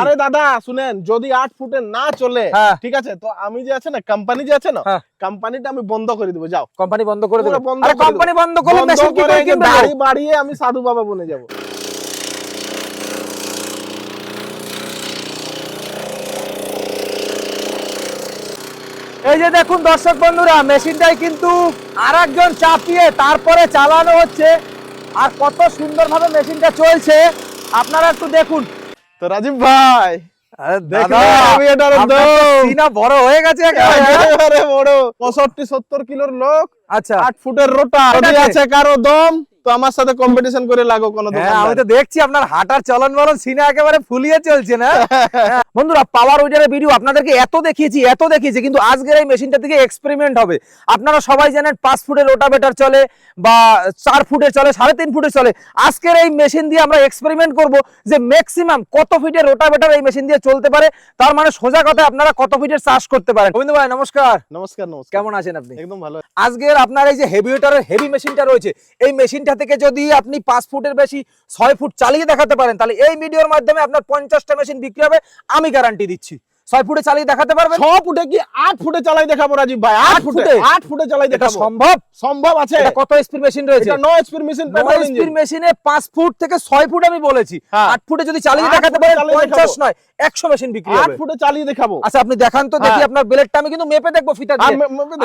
আরে দাদা শুনেন যদি আট ফুটে না চলে হ্যাঁ। ঠিক আছে তো আমি যে আছে না কোম্পানি যে আছে না হ্যাঁ। কোম্পানিটা আমি বন্ধ করে দিব যাও। কোম্পানি বন্ধ করে আরে দেবো। কোম্পানি বন্ধ করলে মেশিন কি করে করে এই যে কিনবে? বাড়িয়ে আমি সাধু বাবা বনে যাব। এই যে দেখুন দর্শক বন্ধুরা মেশিনটাই কিন্তু আর একজন চাপিয়ে তারপরে চালানো হচ্ছে। আর কত সুন্দরভাবে মেশিনটা চলছে। আপনারা একটু দেখুন। তো রাজীব ভাই বড় হয়ে গেছে বড়। পঁয়ষট্টি সত্তর কিলোর লোক আচ্ছা। আট ফুটের রোটা। আছে। কারও দম তো আমার সাথে কম্পিটিশন করে লাগো কোনো হ্যাঁ আমি তো দেখছি আপনার হাঁটার চলন বলন সিনা একেবারে ফুলিয়ে চলছে না। বন্ধুরা পাওয়ার উইডারের ভিডিও আপনাদেরকে এত দেখিয়েছি এত দেখিয়েছি কিন্তু আজকের এই মেশিনটা থেকে এক্সপেরিমেন্ট হবে। আপনারা সবাই জানেন পাঁচ ফুটের রোটাভেটার চলে বা চার ফুটের চলে সাড়ে তিন ফুটের চলে। আজকের এই মেশিন দিয়ে আমরা এক্সপেরিমেন্ট করব যে ম্যাক্সিমাম কত ফিটের রোটাভেটার এই মেশিন দিয়ে চলতে পারে। তার মানে সোজা কথা আপনারা কত ফিটের চাষ করতে পারেন। গোবিন্দ ভাই নমস্কার। নমস্কার নমস্কার। কেমন আছেন আপনি? একদম ভালো। আজকের আপনার এই যে হেভিওয়েটারের হেভি মেশিনটা রয়েছে এই মেশিনটা থেকে যদি আপনি পাঁচ ফুটের বেশি ছয় ফুট চালিয়ে দেখাতে পারেন তাহলে এই ভিডিওর মাধ্যমে আপনার পঞ্চাশটা মেশিন বিক্রি হবে। আমি গ্যারান্টি দিচ্ছি ছয় ফুটে চালিয়ে দেখাতে পারবেন ছ ফুটে কি আট ফুটে চালাই দেখাবো রাজীব ভাই আট ফুটে? আট ফুটে চালাই দেখাবো সম্ভব সম্ভব আছে কত স্পিড মেশিন রয়েছে এটা নো স্পিড মেশিন নয় স্পিড মেশিনে পাঁচ ফুট থেকে ছয় ফুট আমি বলেছি হ্যাঁ। আট ফুটে যদি চালিয়ে দেখাতে পারেন পঞ্চাশ। নয় একশো মেশিন বিক্রি আট ফুটে চালিয়ে দেখাবো আচ্ছা আপনি দেখান তো দেখি হ্যাঁ। আপনার ব্লেডটা আমি কিন্তু মেপে দেখব ফিতা।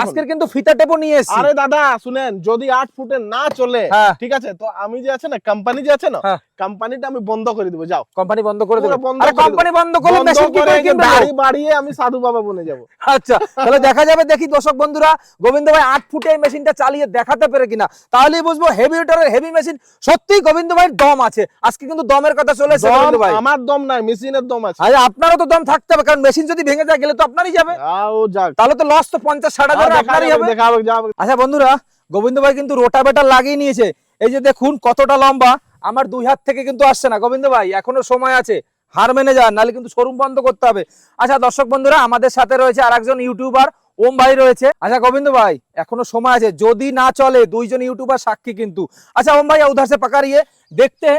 আজকের কিন্তু ফিতা টেপও নিয়ে এসেছি আরে দাদা শুনেন যদি আট ফুটে না চলে হ্যাঁ। ঠিক আছে তো আমি যে আছে না কোম্পানি যে আছে না। কোম্পানিটা আমি বন্ধ করে দিব যাও। কোম্পানি বন্ধ করে দেবে? আরে। কোম্পানি বন্ধ করলে মেশিন কি করে কিনবে? বাড়িয়ে আমি সাধু বাবা বনে যাব। আচ্ছা তাহলে দেখা যাবে দেখি দর্শক বন্ধুরা গোবিন্দ ভাই আট ফুটে এই মেশিনটা চালিয়ে দেখাতে পারে কিনা। তাহলেই বুঝব হেভি ওটারের হেভি মেশিন সত্যি গোবিন্দ ভাইয়ের দম আছে। আজকে কিন্তু দমের কথা চলে এসেছে গোবিন্দ ভাই। আমার দম নাই মেশিনের দম আছে। আরে আপনারও তো দম থাকতে হবে কারণ মেশিন যদি ভেঙে যায় গেলে তো আপনারই যাবে। আও যাক। তাহলে তো লস তো পঞ্চাশ ষাট হাজার আপনারই হবে। দেখা হবে, আচ্ছা বন্ধুরা গোবিন্দ ভাই কিন্তু রোটাভেটার লাগিয়ে নিয়েছে। এই যে দেখুন কতটা লম্বা। আমার দুই হাত থেকে কিন্তু আসছে না। গোবিন্দ ভাই এখনও সময় আছে। হার মেনে যান নাহলে কিন্তু শোরুম বন্ধ করতে হবে। আচ্ছা দর্শক বন্ধুরা আমাদের সাথে রয়েছে আর একজন ইউটিউবার ওম ভাই রয়েছে। আচ্ছা গোবিন্দ ভাই এখনও সময় আছে। যদি না চলে দুইজন ইউটিউবার সাক্ষী কিন্তু। আচ্ছা ওম ভাই উধার সে পাকারিয়ে দেখতে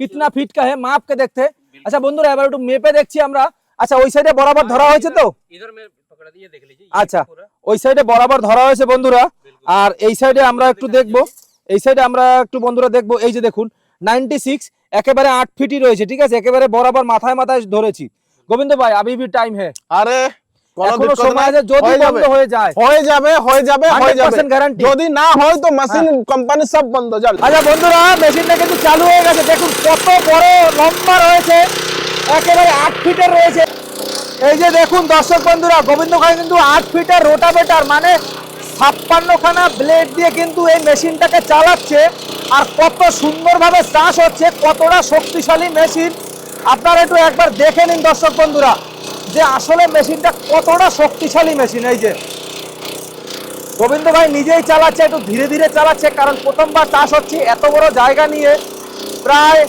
কিতনা ফিট কা হে মাপকে দেখতে আচ্ছা বন্ধুরা এবার একটু মেপে দেখছি আমরা। আচ্ছা ওই সাইডে বরাবর ধরা হয়েছে তো? আচ্ছা ওই সাইডে বরাবর ধরা হয়েছে বন্ধুরা। আর এই সাইডে আমরা একটু দেখব। এই সাইডে আমরা একটু বন্ধুরা দেখব। এই যে দেখুন নাইনটি সিক্স একেবারে আট ফিটই রয়েছে ঠিক আছে? একেবারে বরাবর মাথায় মাথায় ধরেছি। গোবিন্দ ভাই আবি ভি টাইম হ্যাঁ আরে কোনো এখনও দিক্কত সময় নাই, আছে যদি বন্ধ হয়ে যায়। হয়ে যাবে হয়ে যাবে হয়ে যাবে। 100% যদি না হয় তো মেশিন কোম্পানি সব বন্ধ যাবে আচ্ছা বন্ধুরা মেশিনটা কিন্তু চালু হয়ে গেছে। দেখুন কত বড় লম্বা রয়েছে। একেবারে আট ফিটের রয়েছে। এই যে দেখুন দর্শক বন্ধুরা গোবিন্দ ভাই কিন্তু আট ফিটের রোটাভেটার মানে ছাপ্পান্ন খানা ব্লেড দিয়ে কিন্তু এই মেশিনটাকে চালাচ্ছে। আর কত সুন্দরভাবে চাষ হচ্ছে, কতটা শক্তিশালী মেশিন। আপনারা একটু একবার দেখে নিন দর্শক বন্ধুরা, যে আসলে মেশিনটা কতটা শক্তিশালী মেশিন, এই যে। গোবিন্দ ভাই নিজেই চালাচ্ছে, একটু ধীরে ধীরে চালাচ্ছে, কারণ প্রথমবার চাষ হচ্ছে এত বড় জায়গা নিয়ে। প্রায়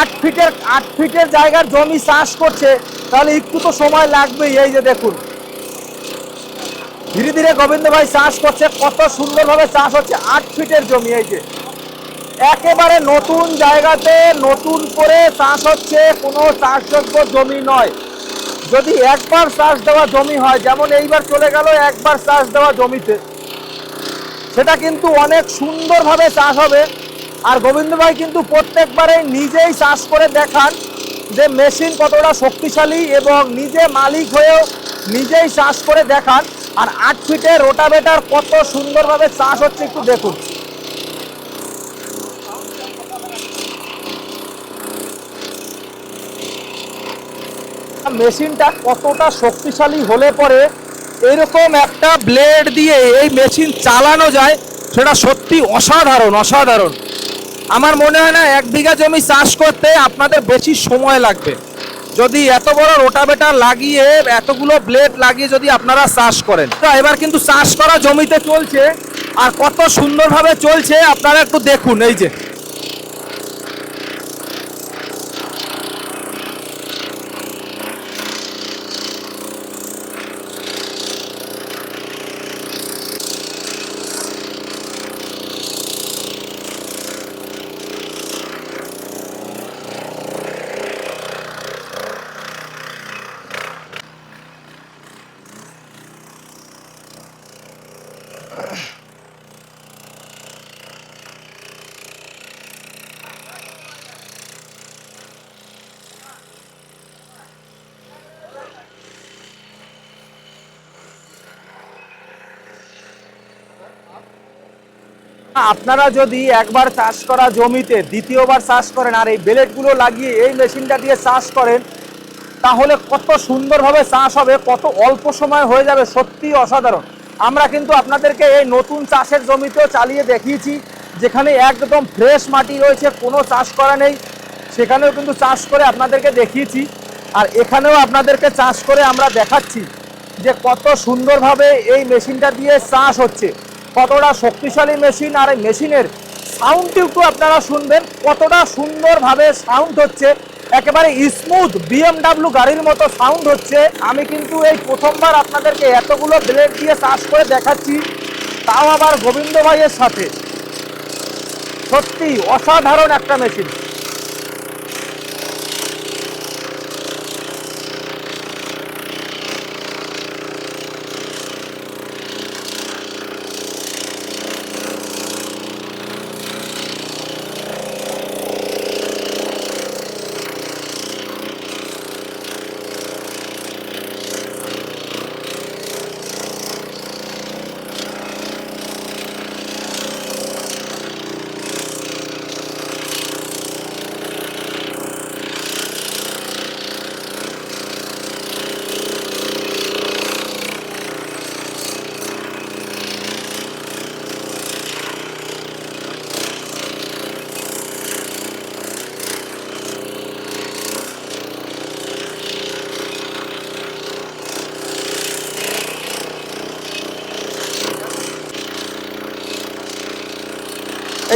আট ফিটের আট ফিটের জায়গার জমি চাষ করছে, তাহলে একটু তো সময় লাগবেই, এই যে দেখুন। ধীরে ধীরে গোবিন্দ ভাই চাষ করছে, কত সুন্দরভাবে চাষ হচ্ছে, আট ফিটের জমি, এই যে। একেবারে নতুন জায়গাতে নতুন করে চাষ হচ্ছে, কোনো চাষযোগ্য জমি নয়। যদি একবার চাষ দেওয়া জমি হয়, যেমন এইবার চলে গেল একবার চাষ দেওয়া জমিতে, সেটা কিন্তু অনেক সুন্দরভাবে চাষ হবে। আর গোবিন্দ ভাই কিন্তু প্রত্যেকবারে নিজেই চাষ করে দেখান যে মেশিন কতটা শক্তিশালী এবং নিজে মালিক হয়েও নিজেই চাষ করে দেখান। আর আট ফিটে রোটাভেটার কত সুন্দরভাবে চাষ হচ্ছে, একটু দেখুন। মেশিনটা কতটা শক্তিশালী হলে পরে এরকম একটা ব্লেড দিয়ে এই মেশিন চালানো যায়, সেটা সত্যি অসাধারণ অসাধারণ। আমার মনে হয় না এক বিঘা জমি চাষ করতে আপনাদের বেশি সময় লাগবে। যদি এত বড় রোটাভেটার লাগিয়ে, এতগুলো ব্লেড লাগিয়ে যদি আপনারা চাষ করেন। তো এবার কিন্তু চাষ করা জমিতে চলছে, আর কত সুন্দরভাবে চলছে, আপনারা একটু দেখুন, এই যে। আপনারা যদি একবার চাষ করা জমিতে দ্বিতীয়বার চাষ করেন আর এই বেলেটগুলো লাগিয়ে এই মেশিনটা দিয়ে চাষ করেন, তাহলে কত সুন্দরভাবে চাষ হবে, কত অল্প সময় হয়ে যাবে, সত্যি অসাধারণ। আমরা কিন্তু আপনাদেরকে এই নতুন চাষের জমিতেও চালিয়ে দেখিয়েছি, যেখানে একদম ফ্রেশ মাটি রয়েছে, কোনো চাষ করা নেই। সেখানেও কিন্তু চাষ করে আপনাদেরকে দেখিয়েছি, আর এখানেও আপনাদেরকে চাষ করে আমরা দেখাচ্ছি যে কত সুন্দরভাবে এই মেশিনটা দিয়ে চাষ হচ্ছে। কতটা শক্তিশালী মেশিন আর এই মেশিনের সাউন্ডটি একটু আপনারা শুনবেন। কতটা সুন্দরভাবে সাউন্ড হচ্ছে। একেবারে স্মুথ বিএমডাব্লিউ গাড়ির মতো সাউন্ড হচ্ছে। আমি কিন্তু এই প্রথমবার আপনাদেরকে এতগুলো ব্লেড দিয়ে চাষ করে দেখাচ্ছি। তাও আবার গোবিন্দ ভাইয়ের সাথে। সত্যি অসাধারণ একটা মেশিন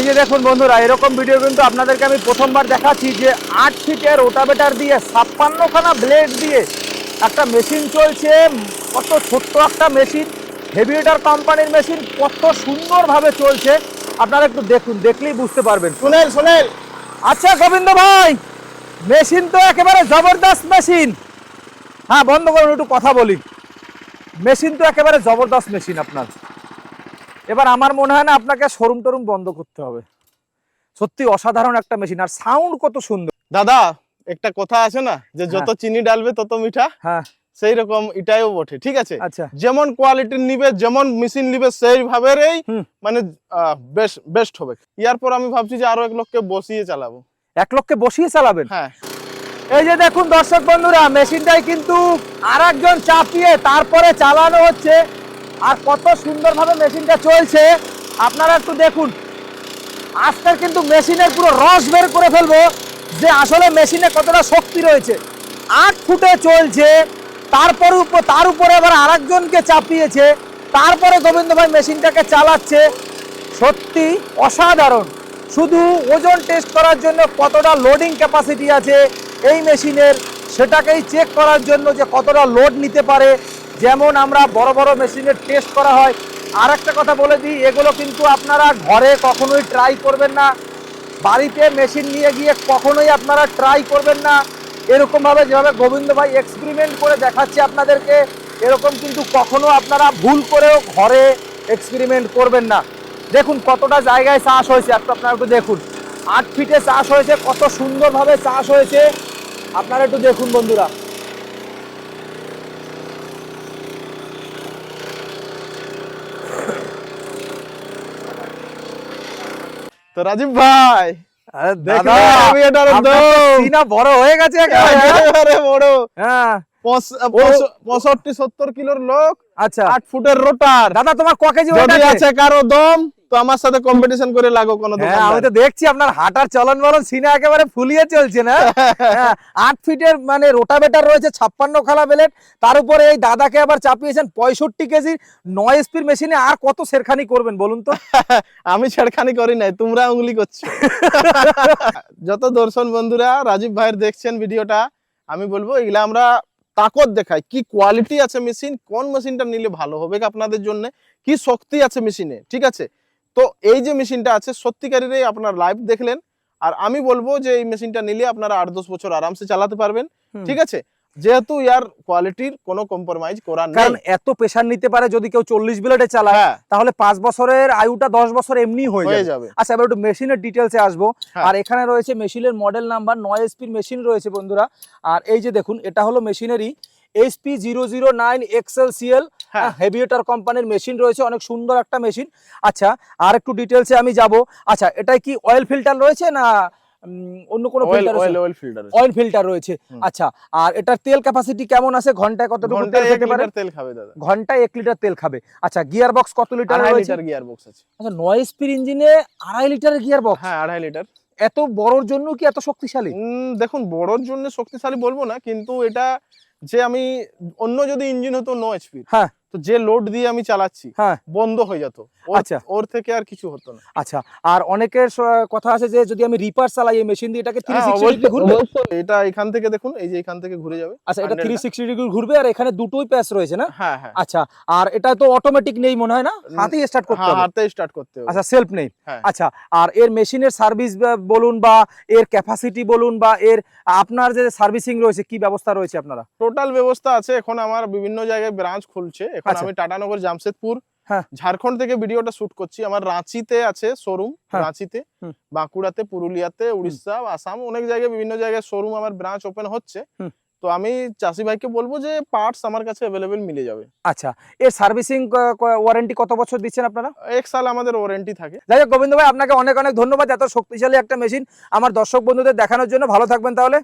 যে দেখুন বন্ধুরা এরকম ভিডিও কিন্তু আপনাদেরকে আমি প্রথমবার দেখাচ্ছি যে আট ফিটের রোটাভেটার দিয়ে ছাপ্পান্নখানা ব্লেড দিয়ে একটা মেশিন চলছে। কত ছোট্ট একটা মেশিন হেভিয়েটার কোম্পানির মেশিন কত সুন্দরভাবে চলছে। আপনারা একটু দেখুন দেখলেই বুঝতে পারবেন। সুনীল সুনীল! আচ্ছা গোবিন্দ ভাই মেশিন তো একেবারে জবরদস্ত মেশিন হ্যাঁ বন্ধ করুন একটু কথা বলি। মেশিন তো একেবারে জবরদস্ত মেশিন আপনার। এবার আমার মনে হয় না আপনাকে শোরুম টরুম বন্ধ করতে হবে। সত্যি অসাধারণ একটা মেশিন আর সাউন্ড কত সুন্দর। দাদা একটা কথা আছে না যে যত চিনি ডালবে তত মিঠা। হ্যাঁ। সেই রকম এটাও বটে ঠিক আছে? আচ্ছা। যেমন কোয়ালিটির নিবে যেমন মেশিন নিবে সেই ভাবেরই। মানে বেস্ট বেস্ট হবে। ইয়ার পর আমি ভাবছি যে আরও এক লোককে বসিয়ে চালাবো। এক লোককে বসিয়ে চালাবেন? হ্যাঁ। এই যে দেখুন দর্শক বন্ধুরা মেশিনটাই কিন্তু আর একজন চাপিয়ে তারপরে চালানো হচ্ছে। আর কত সুন্দরভাবে মেশিনটা চলছে, আপনারা একটু দেখুন। আজকের কিন্তু মেশিনের পুরো রস বের করে ফেলব যে আসলে মেশিনে কতটা শক্তি রয়েছে। আট ফুটে চলছে, তারপরে তার উপরে আবার আরেকজনকে চাপিয়েছে, তারপরে গোবিন্দ ভাই মেশিনটাকে চালাচ্ছে। সত্যি অসাধারণ। শুধু ওজন টেস্ট করার জন্য কতটা লোডিং ক্যাপাসিটি আছে এই মেশিনের, সেটাকেই চেক করার জন্য যে কতটা লোড নিতে পারে। যেমন আমরা বড় বড় মেশিনের টেস্ট করা হয়। আর একটা কথা বলে দিই, এগুলো কিন্তু আপনারা ঘরে কখনোই ট্রাই করবেন না। বাড়িতে মেশিন নিয়ে গিয়ে কখনোই আপনারা ট্রাই করবেন না। এরকমভাবে যেভাবে গোবিন্দ ভাই এক্সপেরিমেন্ট করে দেখাচ্ছে আপনাদেরকে, এরকম কিন্তু কখনো আপনারা ভুল করেও ঘরে এক্সপেরিমেন্ট করবেন না। দেখুন কতটা জায়গায় চাষ হয়েছে, একটু আপনারা একটু দেখুন। আট ফিটে চাষ হয়েছে, কত সুন্দরভাবে চাষ হয়েছে। আপনারা একটু দেখুন বন্ধুরা। তো রাজীব ভাই আমি এটা সিনা বড় হয়ে গেছে একেবারে, হ্যাঁ? বড়। হ্যাঁ। পঁয়ষট্টি সত্তর কিলোর লোক আচ্ছা। আট ফুটের রোটার। দাদা তোমার ক কেজি? আছে কারও দম তো আমার সাথে কম্পিটিশন করে লাগো কোনো হ্যাঁ আমি তো দেখছি আপনার হাঁটার চলন বলন সিনা একেবারে ফুলিয়ে চলছে না? হ্যাঁ, আট ফিটের মানে রোটাভেটার রয়েছে ছাপ্পান্ন খালা বেলেট। তার উপরে এই দাদাকে আবার চাপিয়েছেন পঁয়ষট্টি কেজি নয় স্পিড মেশিনে। আর কত সেরখানি করবেন বলুন তো? আমি ছেড়খানি করি নাই তোমরা উঙ্গলি করছ। যত দর্শন বন্ধুরা রাজীব ভাইয়ের দেখছেন ভিডিওটা আমি বলব এগুলা আমরা তাকত দেখাই। কি কোয়ালিটি আছে মেশিন কোন মেশিনটা নিলে ভালো হবে আপনাদের জন্য কি শক্তি আছে মেশিনে ঠিক আছে? তো এই যে মেশিনটা আছে সত্যিকারেরই আপনার লাইভ দেখলেন। আর আমি বলব যে এই মেশিনটা নিলে আপনারা আট দশ বছর আরামসে চালাতে পারবেন। ঠিক আছে? যেহেতু ইয়ার কোয়ালিটির কোনো কম্প্রোমাইজ করা নেই। কারণ এত প্রেশার নিতে পারে যদি কেউ চল্লিশ বিলেটে চালায় হ্যাঁ। তাহলে পাঁচ বছরের আয়ুটা দশ বছর এমনি হয়ে যাবে। যাবে। আচ্ছা এবার একটু মেশিনের ডিটেলসে আসব। হ্যাঁ। আর এখানে রয়েছে মেশিনের মডেল নাম্বার নয় এসপির মেশিন রয়েছে বন্ধুরা। আর এই যে দেখুন এটা হলো মেশিনেরই HP zero zero nine axle CL হ্যাঁ। হেভিয়েটার কোম্পানির মেশিন রয়েছে অনেক সুন্দর একটা মেশিন আচ্ছা আর একটু ডিটেলসে আমি যাব। আচ্ছা এটাই কি অয়েল ফিল্টার রয়েছে না অন্য কোনো oil filter oil oil filter oil filter রয়েছে। আচ্ছা আর এটার তেল ক্যাপাসিটি কেমন আছে? ঘন্টায় কতটুকু তেল খেতে পারে? লিটার তেল খাবে দাদা। ঘন্টায় এক লিটার তেল খাবে। আচ্ছা গিয়ার বক্স কত লিটার লিটার গিয়ার বক্স আছে। আচ্ছা নয় স্পিড ইঞ্জিনে আড়াই লিটারের গিয়ার বক্স হ্যাঁ আড়াই লিটার। এত বড়র জন্য কি এত শক্তিশালী? দেখুন বড়র জন্য শক্তিশালী বলব না কিন্তু এটা যে আমি অন্য যদি ইঞ্জিন হতো নো এইচপি হ্যাঁ। তো যে লোড দিয়ে আমি চালাচ্ছি হ্যাঁ। বন্ধ হয়ে যেত। আচ্ছা। ওর থেকে আর কিছু হতো না। আচ্ছা আর অনেকের কথা আছে যে যদি আমি রিপার চালাই এই মেশিন দিয়ে এটাকে থ্রি হ্যাঁ, সিক্সটি অবশ্যই- ঘুরবে? এটা এখান থেকে দেখুন এই যে এখান থেকে ঘুরে যাবে। আচ্ছা এটা থ্রি handle টা। সিক্সটি ডিগ্রি ঘুরবে আর এখানে দুটোই প্যাচ রয়েছে না? হ্যাঁ হ্যাঁ। আচ্ছা আর এটা তো অটোমেটিক নেই মনে হয় না? হাতেই স্টার্ট করতে হ্যাঁ হবে। হাতে স্টার্ট করতে হবে। আচ্ছা সেলফ নেই। হ্যাঁ। আচ্ছা আর এর মেশিনের সার্ভিস বলুন বা এর ক্যাপাসিটি বলুন বা এর আপনার যে সার্ভিসিং রয়েছে কি ব্যবস্থা রয়েছে আপনারা? টোটাল ব্যবস্থা আছে। এখন আমার বিভিন্ন জায়গায় ব্রাঞ্চ খুলছে। এখন আচ্ছা। আমি টাটানগর জামশেদপুর হ্যাঁ। ঝাড়খণ্ড থেকে ভিডিওটা শুট করছি। আমার রাঁচিতে আছে শোরুম হ্যাঁ। রাঁচিতে বাঁকুড়াতে পুরুলিয়াতে উড়িষ্যা আসাম অনেক জায়গায় বিভিন্ন জায়গায় শোরুম আমার ব্রাঞ্চ ওপেন হচ্ছে। তো আমি চাষি ভাইকে বলব যে পার্টস আমার কাছে অ্যাভেলেবেল মিলে যাবে। আচ্ছা এর সার্ভিসিং ওয়ারেন্টি কত বছর দিচ্ছেন আপনারা? এক সাল আমাদের ওয়ারেন্টি থাকে। যাই হোক গোবিন্দ ভাই আপনাকে অনেক অনেক ধন্যবাদ এত শক্তিশালী একটা মেশিন আমার দর্শক বন্ধুদের দেখানোর জন্য। ভালো থাকবেন তাহলে।